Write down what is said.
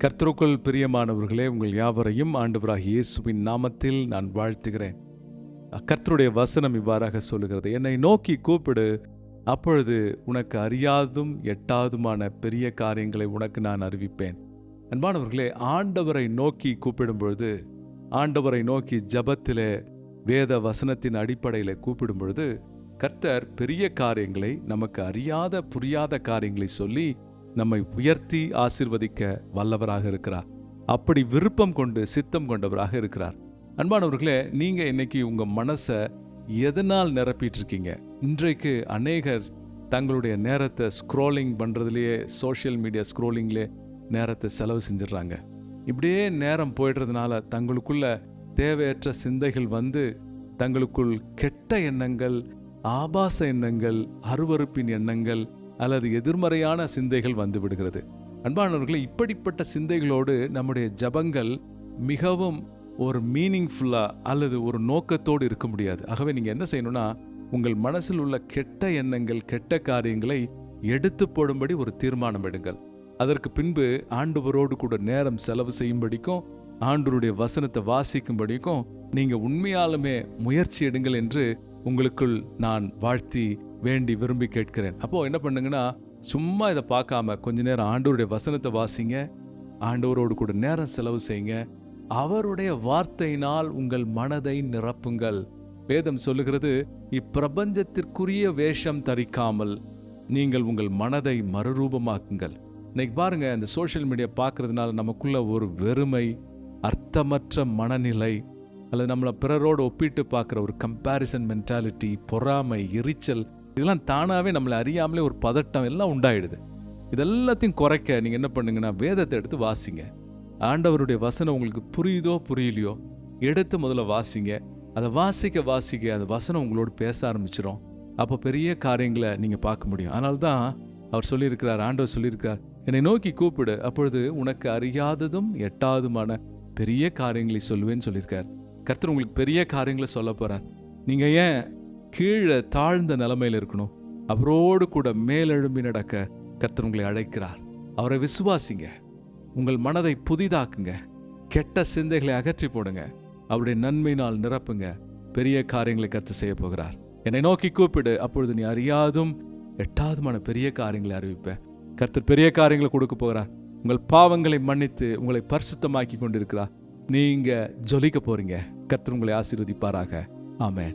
கர்த்தருக்குள் பிரியமானவர்களே உங்கள் யாவரையும் ஆண்டவராக இயேசுவின் நாமத்தில் நான் வாழ்த்துகிறேன். கர்த்தருடைய வசனம் இவ்வாறாக சொல்லுகிறது. என்னை நோக்கி கூப்பிடு அப்பொழுது உனக்கு அறியாதும் எட்டாதுமான பெரிய காரியங்களை உனக்கு நான் அறிவிப்பேன். அன்பானவர்களே ஆண்டவரை நோக்கி கூப்பிடும் பொழுது ஆண்டவரை நோக்கி ஜபத்திலே வேத வசனத்தின் அடிப்படையில் கூப்பிடும் பொழுது கர்த்தர் பெரிய காரியங்களை நமக்கு அறியாத புரியாத காரியங்களை சொல்லி நம்மை உயர்த்தி ஆசிர்வதிக்க வல்லவராக இருக்கிறார். அப்படி விருப்பம் கொண்டு சித்தம் கொண்டவராக இருக்கிறார். அன்பானவர்களே நீங்க இன்னைக்கு உங்க மனசை எதனால் நிரப்பிட்டு இருக்கீங்க இன்றைக்கு அநேகர் தங்களுடைய நேரத்தை ஸ்க்ரோலிங் பண்ணுறதுலையே சோஷியல் மீடியா ஸ்க்ரோலிங்லேயே நேரத்தை செலவு செஞ்சிடுறாங்க. இப்படியே நேரம் போயிடுறதுனால தங்களுக்குள்ள தேவையற்ற சிந்தைகள் வந்து தங்களுக்குள் கெட்ட எண்ணங்கள் ஆபாச எண்ணங்கள் அருவருப்பின் எண்ணங்கள் அல்லது எதிர்மறையான சிந்தைகள் வந்து விடுகிறது. அன்பானவர்களே இப்படிப்பட்ட சிந்தைகளோடு நம்முடைய ஜபங்கள் மிகவும் ஒரு மீனிங்ஃபுல்லாக அல்லது ஒரு நோக்கத்தோடு இருக்க முடியாது. ஆகவே நீங்க என்ன செய்யணும்னா உங்கள் மனசில் உள்ள கெட்ட எண்ணங்கள் கெட்ட காரியங்களை எடுத்து போடும்படி ஒரு தீர்மானம் எடுங்கள். அதற்கு பின்பு ஆண்டவரோடு கூட நேரம் செலவு செய்யும்படிக்கும் ஆண்டவருடைய வசனத்தை வாசிக்கும்படிக்கும் நீங்க உண்மையாலுமே முயற்சி எடுங்கள் என்று உங்களுக்குள் நான் வாழ்த்தி வேண்டி விரும்பி கேட்கிறேன். அப்போ என்ன பண்ணுங்கன்னா சும்மா இதை பார்க்காம கொஞ்ச நேரம் ஆண்டவருடைய வசனத்தை வாசிங்க ஆண்டவரோடு கூட நேரம் செலவு செய்யுங்க. அவருடைய வார்த்தையினால் உங்கள் மனதை நிரப்புங்கள். வேதம் சொல்லுகிறது இப்பிரபஞ்சத்திற்குரிய வேஷம் தரிக்காமல் நீங்கள் உங்கள் மனதை மறுரூபமாக்குங்கள். இன்னைக்கு பாருங்க இந்த சோஷியல் மீடியா பார்க்கறதுனால நமக்குள்ள ஒரு வெறுமை அர்த்தமற்ற மனநிலை அல்லது நம்மளை பிறரோடு ஒப்பிட்டு பார்க்குற ஒரு கம்பேரிசன் மென்டாலிட்டி பொறாமை எரிச்சல் இதெல்லாம் தானாகவே நம்மளை அறியாமலே ஒரு பதட்டம் எல்லாம் உண்டாயிடுது. இதெல்லாத்தையும் குறைக்க நீங்கள் என்ன பண்ணுங்கன்னா வேதத்தை எடுத்து வாசிங்க. ஆண்டவருடைய வசனம் உங்களுக்கு புரியுதோ புரியலையோ எடுத்து முதல்ல வாசிங்க. அதை வாசிக்க வாசிக்க அந்த வசனம் உங்களோடு பேச ஆரம்பிச்சிடும் அப்போ பெரிய காரியங்களை நீங்கள் பார்க்க முடியும். அதனால தான் அவர் சொல்லியிருக்கிறார் ஆண்டவர் சொல்லியிருக்கிறார் என்னை நோக்கி கூப்பிடு அப்பொழுது உனக்கு அறியாததும் எட்டாவதுமான பெரிய காரியங்களை சொல்லுவேன்னு சொல்லியிருக்கார். கர்த்தர் உங்களுக்கு பெரிய காரியங்களை சொல்ல போகிறார் நீங்கள் ஏன் கீழே தாழ்ந்த நிலைமையில் இருக்கணும். அவரோடு கூட மேலெழும்பி நடக்க கர்த்தர் உங்களை அழைக்கிறார். அவரை விசுவாசிங்க. உங்கள் மனதை புதிதாக்குங்க. கெட்ட சிந்தைகளை அகற்றி போடுங்க. அவருடைய நன்மையினால் நிரப்புங்க. பெரிய காரியங்களை கத்து செய்ய போகிறார். என்னை நோக்கி கூப்பிடு. அப்பொழுது நீ அறியாதும் எட்டாவதுமான பெரிய காரியங்களை அறிவிப்பேன் கர்த்தர் பெரிய காரியங்களை கொடுக்க போகிறார். உங்கள் பாவங்களை மன்னித்து உங்களை பரிசுத்தமாக்கி கொண்டிருக்கிறார். நீங்க ஜொலிக்க போறீங்க. கர்த்தர் உங்களை ஆசீர்வதிப்பாராக. ஆமென்.